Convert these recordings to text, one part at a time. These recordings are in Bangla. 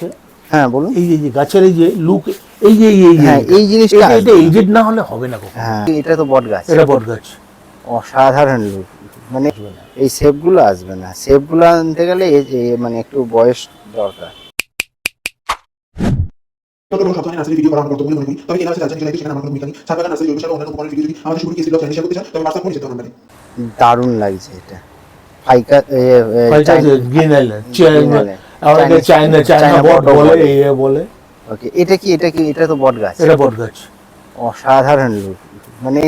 যাচ্ছে হ্যাঁ বলুন। এই যে গাছের এই যে লুক এই যে এই হ্যাঁ, এই জিনিসটা এটা- এজেড না হলে হবে না হ্যাঁ এটা তো বট গাছ। এটা বট গাছ। অসাধারণ লুক মানে এই শেপগুলো আসবে না। শেপগুলো আনতে গেলে মানে একটু বয়স দরকার। যত বড় সপ্তাহে নার্সারি ভিডিও করা আমার কর্তব্য মনে করি। তবে এই নার্সারি রাজধানী জেলায় সেখানে আমার কোনো ভূমিকা নেই ছাদ বাগান নার্সারি জৈব সার অন্যান্য উপকরণের ভিডিও যদি আমাদের শুরু কেসি ব্লগ চ্যানেলে শেয়ার করতে চান তবে হোয়াটসঅ্যাপ করে যেতে হবে দারুণ লাগছে এটা। ফাইকা China- green island Green Island। আমাকে Chinese- চায়না চায়না বট বলে বলে। বলে। ওকে এটা কি এটা কি এটা তো বট গাছ? এটা বট গাছ। অসাধারণ লুক মানে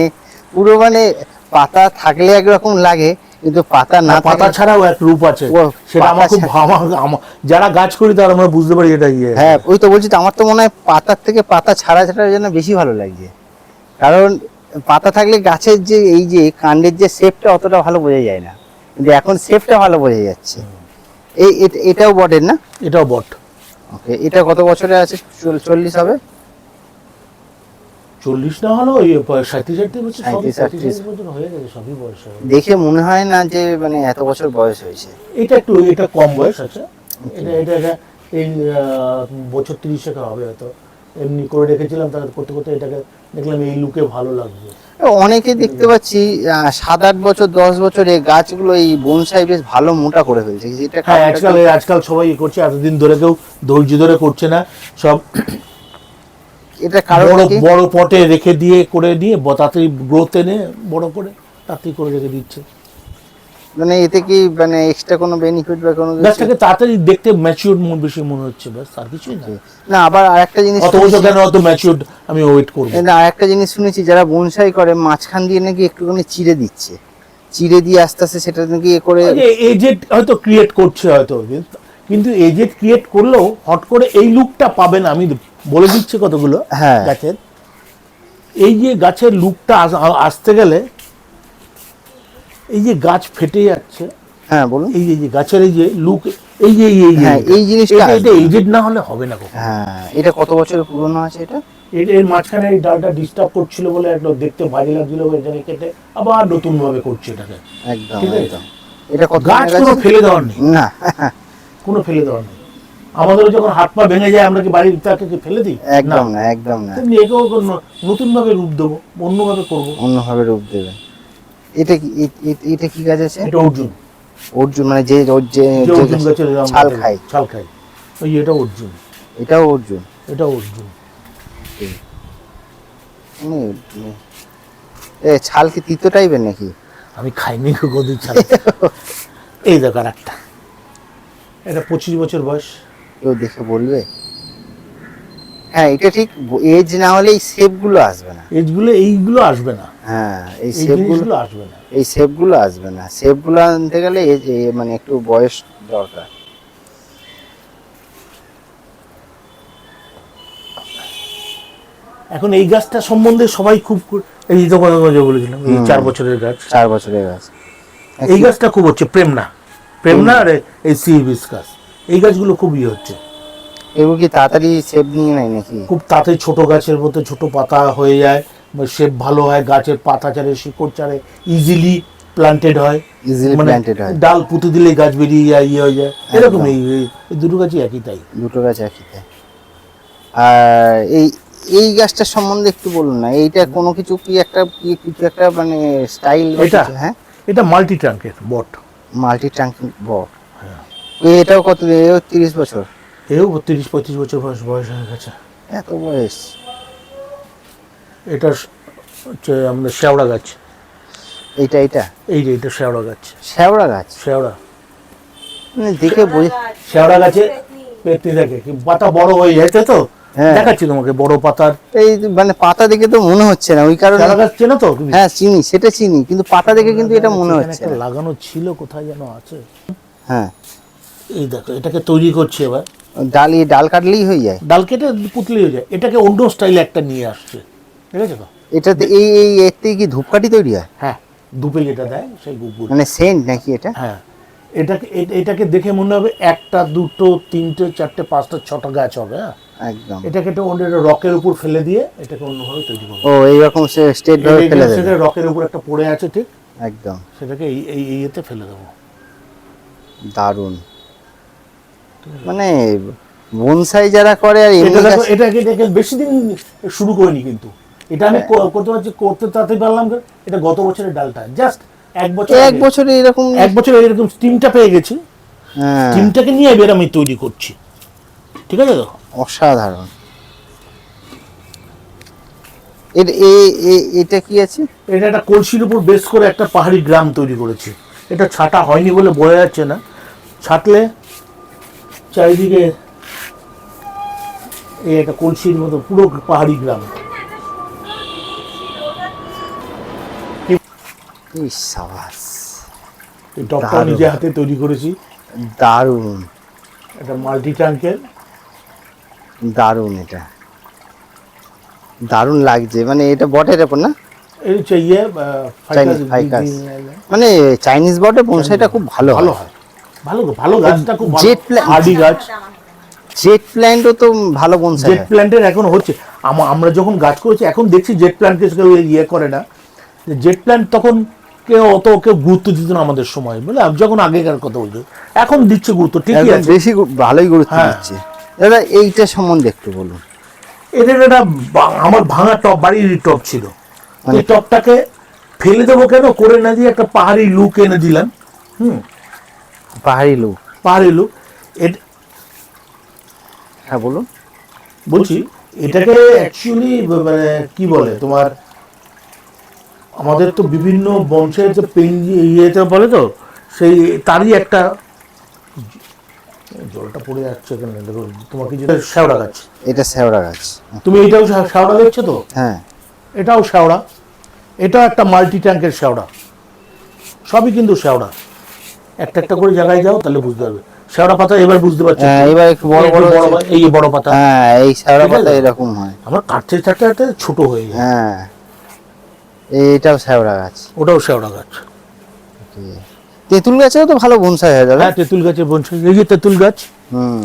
পুরো মানে পাতা থাকলে একরকম লাগে কিন্তু পাতা না পাতা ছাড়াও এক রূপ আছে। সেটা আমার খুব আমার আমার- যারা গাছ করি তারা আমরা বুঝতে পারি এটা ইয়ে হ্যাঁ ওই তো বলছি তো আমার তো মনে হয় পাতার থেকে পাতা ছাড়া ছাড়া যেন বেশি ভালো লাগছে কারণ পাতা থাকলে গাছের যে এই যে কাণ্ডের যে শেপটা অতটা ভালো বোঝা যায় না। কিন্তু এখন শেপটা ভালো বোঝা যাচ্ছে। এই এটাও বটের না? এটাও বট। ওকে এটা কত বছরে আছে? চল্লিশ হবে? চল্লিশ না হলো ওই সাঁত্রিশ আটত্রিশ বছর সাঁত্রিশ বছর হয়ে গেছে সবই বয়স দেখে মনে হয় না যে মানে এত বছর বয়স হয়েছে। এটা একটু এটা কম বয়স আছে। এটা এটা এই আহ, বছর তিরিশেক হবে হয়তো। এমনি করে রেখেছিলাম তার করতে করতে এটাকে দেখলাম এই লুকে ভালো লাগবে অনেকে দেখতে পাচ্ছি সাত আট বছর দশ বছরে গাছগুলো এই বনসাই বেশ ভালো মোটা করে ফেলছে। যেটা হ্যাঁ আজকাল আজকাল সবাই ইয়ে করছে এতদিন ধরে কেউ ধৈর্য ধরে করছে না। সব এটা কারণ? বড় পটে রেখে দিয়ে করে দিয়ে তাড়াতাড়ি গ্রোথ এনে বড় করে তাড়াতাড়ি করে রেখে দিচ্ছে। মানে এতে কি মানে এক্সট্রা কোনো বেনিফিট বা কোনো কিছু? গাছটাকে তাড়াতাড়ি দেখতে ম্যাচিউর বেশি মনে হচ্ছে ব্যাস আর কিছুই না। না আবার আরেকটা জিনিস অত বছর শুনেছি- কেন অত ম্যাচিউর আমি ওয়েট করব? না আরেকটা জিনিস শুনেছি যারা বনসাই করে মাঝখান দিয়ে নাকি একটুখানি চিড়ে দিচ্ছে। চিড়ে দিয়ে আস্তে আস্তে সেটা নাকি এ করে এজেড হয়তো ক্রিয়েট করছে হয়তো কিন্তু- কিন্তু এজেড ক্রিয়েট করলেও হট করে এই লুকটা পাবেন আমি বলে দিচ্ছি কতগুলো হ্যাঁ। গাছের। এই যে গাছের লুকটা আসতে গেলে এই যে গাছ ফেটে যাচ্ছে হ্যাঁ বলুন। এই যে- গাছের এই যে লুক এই যে এই হ্যাঁ, এই জিনিসটা এটা- এজেড না হলে হবে না হ্যাঁ এটা কত বছরের পুরনো আছে এটা? এর- মাঝখানে এই ডালটা ডিস্টার্ব করছিল বলে একদম দেখতে বাজে লাগছিল বলে এটাকে কেটে আবার নতুন ভাবে করছে এটাকে। একদম ঠিক আছে। একদম। এটা কত গাছ কোনো ফেলে দেওয়ার নেই। না। কোনো ফেলে দেওয়ার নেই। আমাদের যখন হাত পা ভেঙে যায় আমরা কি বাড়ির তাকে কি ফেলে দিই? একদম না। একদম না। তেমনি একেও নতুন ভাবে রূপ দেবো অন্যভাবে করব। অন্যভাবে রূপ দেবেন এটা কি এটা কি গাছ আছে? এটা অর্জুন। অর্জুন মানে যে যে ছাল খায়। ছাল খাই ওই এটা অর্জুন। এটাও অর্জুন। এটা অর্জুন। এ ছাল কি তিতো টাইপের নাকি? আমি খাইনি গদির ছাল। এই আর একটা। এটা পঁচিশ বছর বয়স। কেউ দেখে বলবে? হ্যাঁ এটা ঠিক এজ না হলে এই শেপগুলো আসবে না। এইগুলো এইগুলো আসবে না। হ্যাঁ এই এই শেপগুলো আসবে না। এই শেপগুলো আসবে না। শেপগুলো আনতে গেলে এজ মানে একটু বয়স দরকার। এখন এই গাছটা সম্বন্ধে সবাই খুব এই যে কথা কথা বলেছিলাম এই চার বছরের গাছ। চার বছরের গাছ। এই গাছটা খুব হচ্ছে প্রেমনা। প্রেমনা আর এই সি গাছ। এই গাছগুলো খুব ইয়ে হচ্ছে। এগুলো কি তাড়াতাড়ি শেপ নিয়ে নেয় নাকি? খুব তাড়াতাড়ি ছোট গাছের মধ্যে ছোট পাতা হয়ে যায় শেপ ভালো হয় গাছের পাতা চারে শিকড় চারে ইজিলি প্লান্টেড হয়। ইজিলি প্ল্যান্টেড হয়। ডাল পুঁতে দিলে গাছ বেরিয়ে যায় ইয়ে হয়ে যায়। এরকম এই দুটো গাছই একই তাই। দুটো গাছ একই তাই। আর এই এই গাছটার সম্বন্ধে একটু বলুন না এইটা কোনো কিছু কি একটা কি কিছু একটা মানে স্টাইল এটা? হ্যাঁ? এটা মাল্টি ট্রাঙ্কের বট। Multi trunking bot. হ্যাঁ। এটাও কত এও তিরিশ বছর? এও বত্রিশ পঁয়ত্রিশ বছর বয়স বয়স হয়ে গেছে। এত বয়স। এটা হচ্ছে আমাদের শেওড়া গাছ। এইটা এইটা? এই যে এটা শেওড়া গাছ। শ্যাওড়া গাছ? শেওড়া। মানে দেখে বোঝা শেওড়া গাছে পেটনি থাকে। কি পাতা বড় হয়ে যাচ্ছে তো? হ্যাঁ। দেখাচ্ছি তোমাকে বড় পাতার। এই মানে পাতা দেখে তো মনে হচ্ছে না ওই কারণে গাছ চেনো তো? হ্যাঁ চিনি সেটা চিনি কিন্তু পাতা দেখে কিন্তু এটা মনে হচ্ছে লাগানো ছিল কোথায় যেন আছে? হ্যাঁ। এই দেখো এটাকে তৈরি করছে এবার। ডাল ডাল কাটলেই হয়ে যায়। ডাল কেটে পুতলি হয়ে যায়। এটাকে অন্য স্টাইলে একটা নিয়ে আসছে। ঠিক আছে তো? এটাতে এই এই এর থেকে কি ধূপকাঠি তৈরি হয়? হ্যাঁ দুপে যেটা দেয় সেই গুগুল মানে সেন্ট নাকি এটা? হ্যাঁ এটাকে এটাকে দেখে মনে হবে একটা দুটো তিনটে চারটে পাঁচটা ছটা গাছ হবে হ্যাঁ? একদম। এটাকে একটা অন্য একটা রকের উপর ফেলে দিয়ে এটাকে অন্যভাবে তৈরি করব। ও এইরকম সে স্টেট ভাবে ফেলে দেবে। সেটা রকের উপর একটা পড়ে আছে ঠিক? একদম। সেটাকে এই এই এই ইয়েতে ফেলে দেবো। দারুণ। মানে বনসাই যারা করে আর এটা এটা বেশি দিন শুরু করিনি কিন্তু। এটা আমি করতে পারছি করতে তাতে পারলাম? এটা গত বছরের ডালটা। জাস্ট এক বছর এক। বছরে এরকম এক বছর এরকম স্টিমটা পেয়ে গেছি। হ্যাঁ, স্টিমটাকে নিয়ে এবার আমি তৈরি করছি। ঠিক আছে তো? অসাধারণ। এর- এটা কি আছে? এটা একটা কলসির উপর বেস করে একটা পাহাড়ি গ্রাম তৈরি করেছি। এটা ছাটা হয়নি বলে বোঝা যাচ্ছে না। ছাটলে চারিদিকে এই একটা কলসির মতো পুরো পাহাড়ি গ্রাম। এই টপটা নিজে হাতে তৈরি করেছি। দারুণ। একটা মাল্টি ট্যাঙ্কের দারুণ এটা। দারুণ লাগছে। মানে এটা বটের উপর না? ইয়ে মানে চাইনিজ বটে বনসাইটা খুব ভালো ভালো হয়। ভালো ভালো গাছটা খুব plant- হার্ডি গাছ। জেট প্ল্যান্টও তো ভালো বনসাই জেট প্ল্যান্টের এখন হচ্ছে আমরা যখন গাছ করেছি এখন দেখছি জেট প্ল্যান্টকে কেউ ইয়ে করে না। জেট প্ল্যান্ট তখন কেউ অত কেউ গুরুত্ব দিত না আমাদের সময় বুঝলে? যখন আগেকার কথা বলতো এখন দিচ্ছে গুরুত্ব ঠিকই আছে। বেশি ভালোই গুরুত্ব হ্যাঁ। দিচ্ছে। দাদা এইটা সম্বন্ধে একটু বলুন। এদের এটা আমার ভাঙা টপ বাড়ির টপ ছিল। এই টপটাকে ফেলে দেবো কেন? করে না দিয়ে একটা পাহাড়ি লুক এনে দিলাম। হুম। পাহাড়ি লোক। পাহাড়ি লুক। হ্যাঁ বলুন। বলছি এটাকে অ্যাকচুয়ালি মানে কি বলে তোমার? আমাদের তো বিভিন্ন বংশের যে পেন ইয়েতে বলে তো সেই তারই একটা জলটা পড়ে যাচ্ছে এখানে দেখো তোমার কি যেটা শ্যাওড়া গাছ। এটা শ্যাওড়া গাছ। তুমি এটাও শ্যাও- শ্যাওড়া দেখছ তো? হ্যাঁ। এটাও শ্যাওড়া। এটাও একটা মাল্টি ট্যাঙ্কের শ্যাওড়া। সবই কিন্তু শ্যাওড়া। একটা একটা করে জায়গায় যাও তাহলে বুঝতে পারবে। শেওড়া পাতা এবার বুঝতে পারছ। হ্যাঁ, এবার একটু বড় বড় বড় এই বড় পাতা। হ্যাঁ এই শেওড়া পাতা এরকম হয়। আমার কাটতে থাকতে থাকতে ছোট হয়ে যায়। হ্যাঁ এইটাও শ্যাওড়া গাছ। ওটাও শ্যাওড়া গাছ। তেঁতুল গাছেও তো ভালো বনসাই হয় দাদা। হ্যাঁ তেঁতুল গাছের বনসাই। এই যে তেঁতুল গাছ। হুম।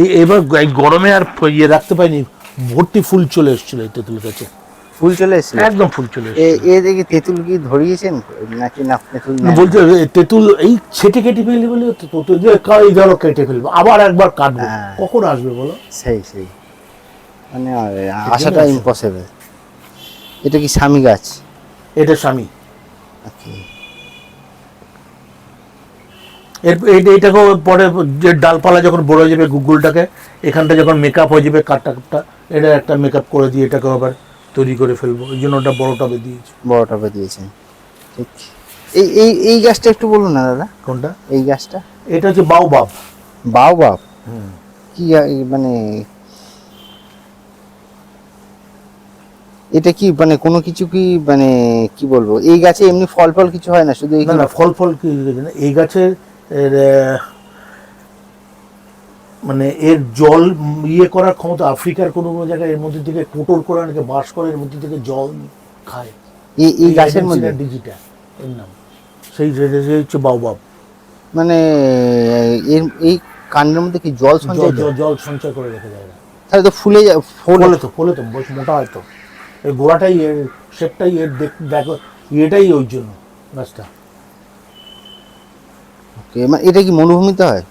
এই এবার গরমে আর ইয়ে রাখতে পারিনি ভর্তি ফুল চলে এসেছিল এই তেঁতুল গাছে। ফুল চলে এসেছে একদম ফুল চলে এ এ দেখি তেঁতুল কি ধরিয়েছেন? নাকি না তেঁতুল না, বলছে তেঁতুল এই ছেটে কেটে ফেললি বলে? তো তো- তো যে এই ধরো কেটে ফেলব আবার একবার কাটবো। হ্যাঁ। কখন আসবে বলো? সেই সেই। মানে আ- আসাটা ইম্পসিবল এটা কি স্বামী গাছ? এটা স্বামী। এটা এটাকেও পরে যে ডালপালা যখন বড় হয়ে যাবে গুগলটাকে এখানটা যখন মেকআপ হয়ে যাবে কাটটা এটা একটা মেকআপ করে দিয়ে এটাকে আবার তৈরি করে ফেলব। ওই জন্য ওটা বড় টবে দিয়েছি। বড় টবে দিয়েছেন। ঠিক। এই এই এই গাছটা একটু বলুন না দাদা। কোনটা? এই গাছটা? এটা হচ্ছে বাউ বাপ বাও বাপ কি মানে এটা কি মানে কোনো কিছু কি মানে কি বলব? এই গাছে এমনি ফল ফল কিছু হয় না? শুধু এই না ফল ফল কি এই গাছের মানে এর জল ইয়ে করার ক্ষমতা আফ্রিকার কোনো কোনো জায়গায় এর মধ্যে থেকে কোটর করে অনেকে বাস করে এর মধ্যে থেকে জল খায়। এই এই গাছের মধ্যে? ডিজিটা এর নাম। সেই হচ্ছে বাউবাব মানে এর এই কাণ্ডের মধ্যে কি জল সঞ্চয় জল সঞ্চয় করে রেখে যায় না তাহলে তো ফুলে ফুল তো ফলে তো বেশ মোটা হয় তো। এর গোড়াটাই এর শেপটাই এর দেখ- দেখো ইয়েটাই ওই জন্য গাছটা। Okay, মানে এটা কি মরুভূমিতে হয়?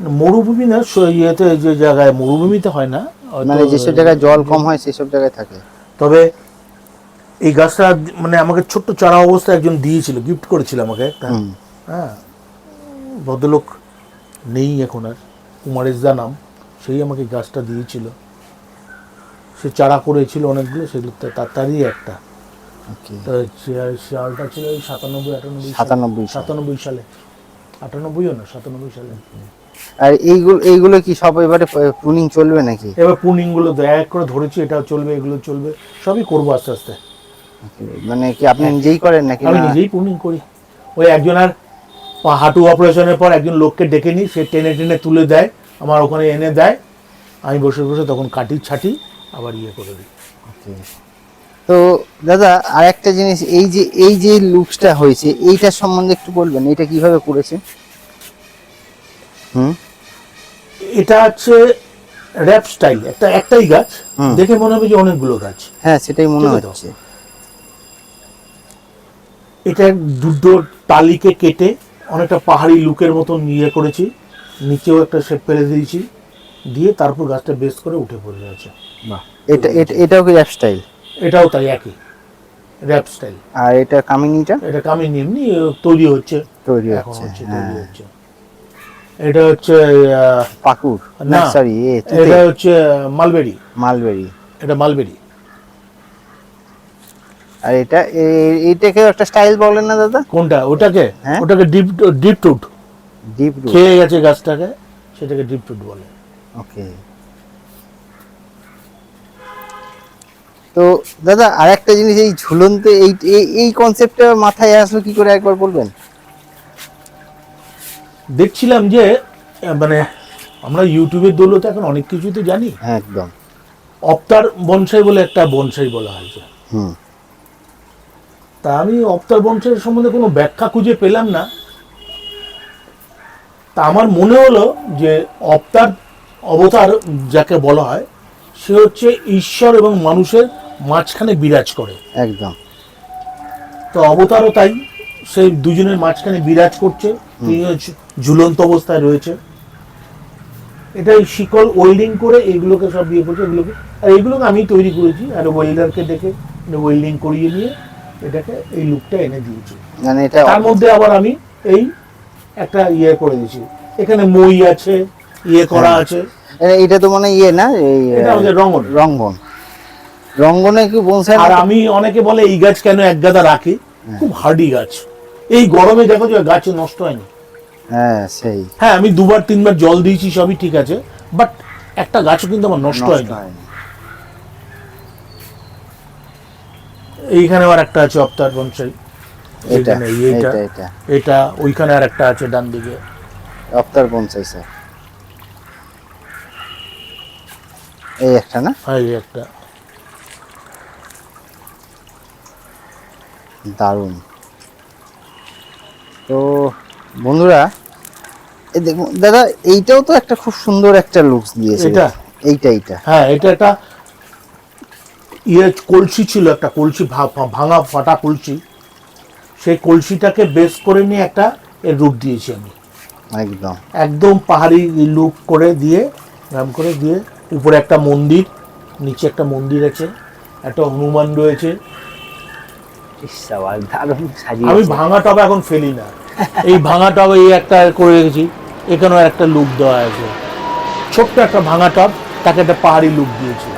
মরুভূমি না ইয়েতে যে জায়গায় মরুভূমিতে হয় না মানে যেসব জায়গায় জল কম হয় সেসব জায়গায় থাকে তবে এই গাছটা মানে আমাকে ছোট্ট চারা অবস্থায় একজন দিয়েছিল গিফট করেছিল আমাকে একটা হ্যাঁ ভদ্রলোক নেই এখন আর কুমারেশদা নাম সেই আমাকে গাছটা দিয়েছিল সে চারা করেছিল অনেকগুলো সেগুলো তারই একটা Okay. তো সে- শিয়ালটা ছিল ওই সাতানব্বই আটানব্বই। সাতানব্বই সালে। আটানব্বইও না সাতানব্বই সালে। আর এইগুলো এইগুলো কি সব এবারে প্রুনিং চলবে নাকি? এবার পুনিংগুলো এক করে ধরেছি এটা চলবে এগুলো চলবে সবই করব আস্তে আস্তে। মানে কি আপনি নিজেই করেন নাকি আমি নিজেই পুনিং করি। ওই একজন আর হাঁটু অপারেশনের পর একজন লোককে ডেকে নিই সে টেনে টেনে তুলে দেয় আমার ওখানে এনে দেয়। আমি বসে বসে তখন কাটি ছাটি আবার ইয়ে করে দিই. তো দাদা আর একটা জিনিস এই যে এই যে লুকসটা হয়েছে এইটার সম্বন্ধে একটু বলবেন এটা কীভাবে করেছে হুম? এটা হচ্ছে র্যাপ স্টাইল একটা একটাই গাছ দেখে মনে হবে যে অনেকগুলো গাছ। হ্যাঁ সেটাই মনে। হচ্ছে। এটা দুটো টালিকে কেটে অনেকটা পাহাড়ি লুকের মতন ইয়ে করেছি নিচেও একটা শেপ ফেলে দিয়েছি দিয়ে তারপর গাছটা বেস করে উঠে পড়ে আছে। বাহ এটা এটা- এটাও কি র্যাপ স্টাইল এটাও তাই একই র্যাপ স্টাইল আর এটা কামিনিটা? এটা কামিনি এমনি তৈরি হচ্ছে। তৈরি হচ্ছে হচ্ছে হ্যাঁ। তৈরি হচ্ছে। এটা হচ্ছে পাকুর না সরি এটা হচ্ছে মালবেরি। মালবেরি। এটা মালবেরি। আর এটা এইটাকে একটা স্টাইল বলেন না দাদা? কোনটা? ওটাকে? হ্যাঁ। ওটাকে ডিপ ডিপ টুট ডিপ রুট খেয়ে গেছে গাছটাকে সেটাকে ডিপ টুট বলে। ওকে তো দাদা আর একটা জিনিস এই ঝুলন্ত এই এই- এই কনসেপ্টটা মাথায় আসলো কি করে একবার বলবেন? দেখছিলাম যে মানে আমরা ইউটিউবের দৌলতে এখন অনেক কিছুই তো জানি। হ্যাঁ একদম। অপ্তার বনসাই বলে একটা বনসাই বলা হয়েছে হুম। তা আমি অপ্তার বনসাইয়ের সম্বন্ধে কোনো ব্যাখ্যা খুঁজে পেলাম না। তা আমার মনে হলো যে অপ্তার অবতার যাকে বলা হয় সে হচ্ছে ঈশ্বর এবং মানুষের মাঝখানে বিরাজ করে। একদম। তো অবতারও তাই সেই দুজনের মাঝখানে বিরাজ করছে তিনি ঝুলন্ত অবস্থায় রয়েছে। এটা এই শিকল ওয়েল্ডিং করে এগুলোকে সব ইয়ে করছে এগুলোকে আর এগুলোকে আমি তৈরি করেছি আর ওয়েল্ডারকে দেখে ওয়েল্ডিং করিয়ে নিয়ে এটাকে এই লুকটা এনে দিয়েছি। মানে এটা তার মধ্যে আবার আমি এই একটা ইয়ে করে দিয়েছি। এখানে মই আছে ইয়ে করা আছে। এটা তো মানে ইয়ে না এই এটা আমাদের রঙন রঙ্গন রঙ্গনে কি বনসাই আর আমি অনেকে বলে এই গাছ কেন এক গাদা রাখি? খুব হার্ডি গাছ। এই গরমে দেখো যে গাছ নষ্ট হয়নি। হ্যাঁ সেই। হ্যাঁ আমি দুবার তিনবার জল দিয়েছি সবই ঠিক আছে। বাট একটা গাছও কিন্তু আমার নষ্ট হয়নি। এইখানে আর একটা আছে অপ্তার বনসাই। এটা এইটা। এটা ওইখানে আর একটা আছে ডান দিকে। অফতার বনসাই স্যার। এই একটা না? হ্যাঁ এই একটা। দারুণ। তো বন্ধুরা এই দেখুন দাদা এইটাও তো একটা খুব সুন্দর একটা লুকস দিয়েছে। এটা? এইটা এইটা। হ্যাঁ এটা একটা ইয়ে কলসি ছিল একটা কলসি ভাঙা ফাটা কলসি। সেই কলসিটাকে বেস করে নিয়ে একটা এর রূপ দিয়েছি আমি। একদম। একদম পাহাড়ি লুক করে দিয়ে নাম করে দিয়ে উপরে একটা মন্দির নিচে একটা মন্দির আছে একটা হনুমান রয়েছে। আমি ভাঙা টব এখন ফেলি না। এই ভাঙা টবে এই একটা করে রেখেছি এখানেও একটা লুক দেওয়া আছে। ছোট্ট একটা ভাঙা টব তাকে একটা পাহাড়ি লুক দিয়েছি।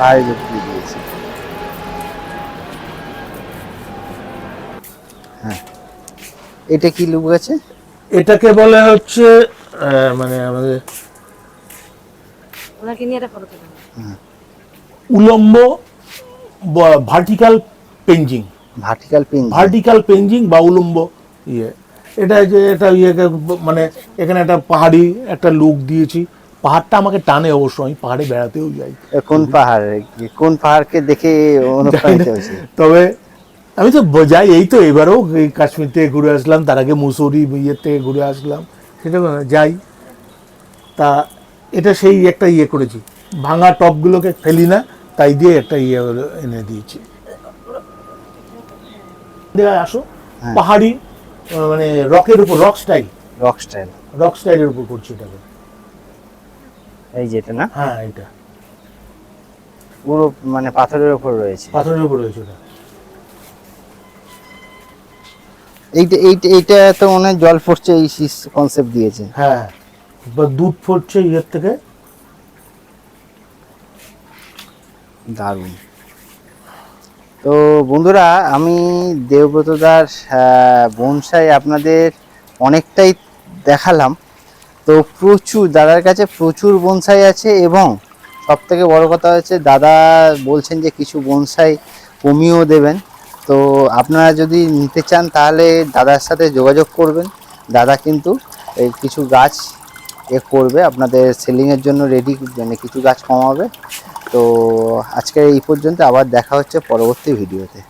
দিয়ে হ্যাঁ। এটা কি লুক আছে? এটাকে বলে হচ্ছে আহ, মানে আমাদের ওনাকে নিয়ে একটা ফটো উলম্ব vertical penjing vertical pin vertical penjing বা উলম্ব ইয়ে। এটা যে এটা ইয়েকে মানে এখানে একটা পাহাড়ি একটা লুক দিয়েছি। পাহাড়টা আমাকে টানে অবশ্য আমি পাহাড়ে বেড়াতেও যাই। কোন পাহাড়? কোন পাহাড়কে দেখে অনুপ্রাণিত হয়েছে? তবে আমি তো যাই এই তো এবারেও কাশ্মীর থেকে ঘুরে আসলাম তার আগে মুসৌরি ইয়ের থেকে ঘুরে আসলাম সেটা যাই। তা এটা সেই একটা ইয়ে করেছি। ভাঙা টপগুলোকে ফেলি না তাই দিয়ে একটা ইয়ে এনে দিয়েছি। দেখা আসো। হ্যাঁ। পাহাড়ি মানে রকের উপর rock style rock style rock স্টাইলের উপর করছি এটাকে। এই যেটা না? হ্যাঁ এটা পুরো মানে পাথরের উপর রয়েছে। পাথরের উপর রয়েছে ওটা। এইটা এইটা এইটা তো মনে জল পড়ছে এই কনসেপ্ট দিয়েছে। হ্যাঁ বা দুধ পড়ছে ইয়ের থেকে। দারুণ। তো বন্ধুরা, আমি দেবব্রতদার বনসাই আপনাদের অনেকটাই দেখালাম। তো প্রচুর, দাদার কাছে প্রচুর বনসাই আছে এবং সব থেকে বড় কথা হচ্ছে, দাদা বলছেন যে কিছু বনসাই কমিয়েও দেবেন। তো আপনারা যদি নিতে চান, তাহলে দাদার সাথে যোগাযোগ করবেন। দাদা কিন্তু কিছু গাছ এ করবে, আপনাদের সেলিংয়ের জন্য রেডি মানে কিছু গাছ কমাবে। তো আজকে এই পর্যন্ত আবার দেখা হচ্ছে পরবর্তী ভিডিওতে।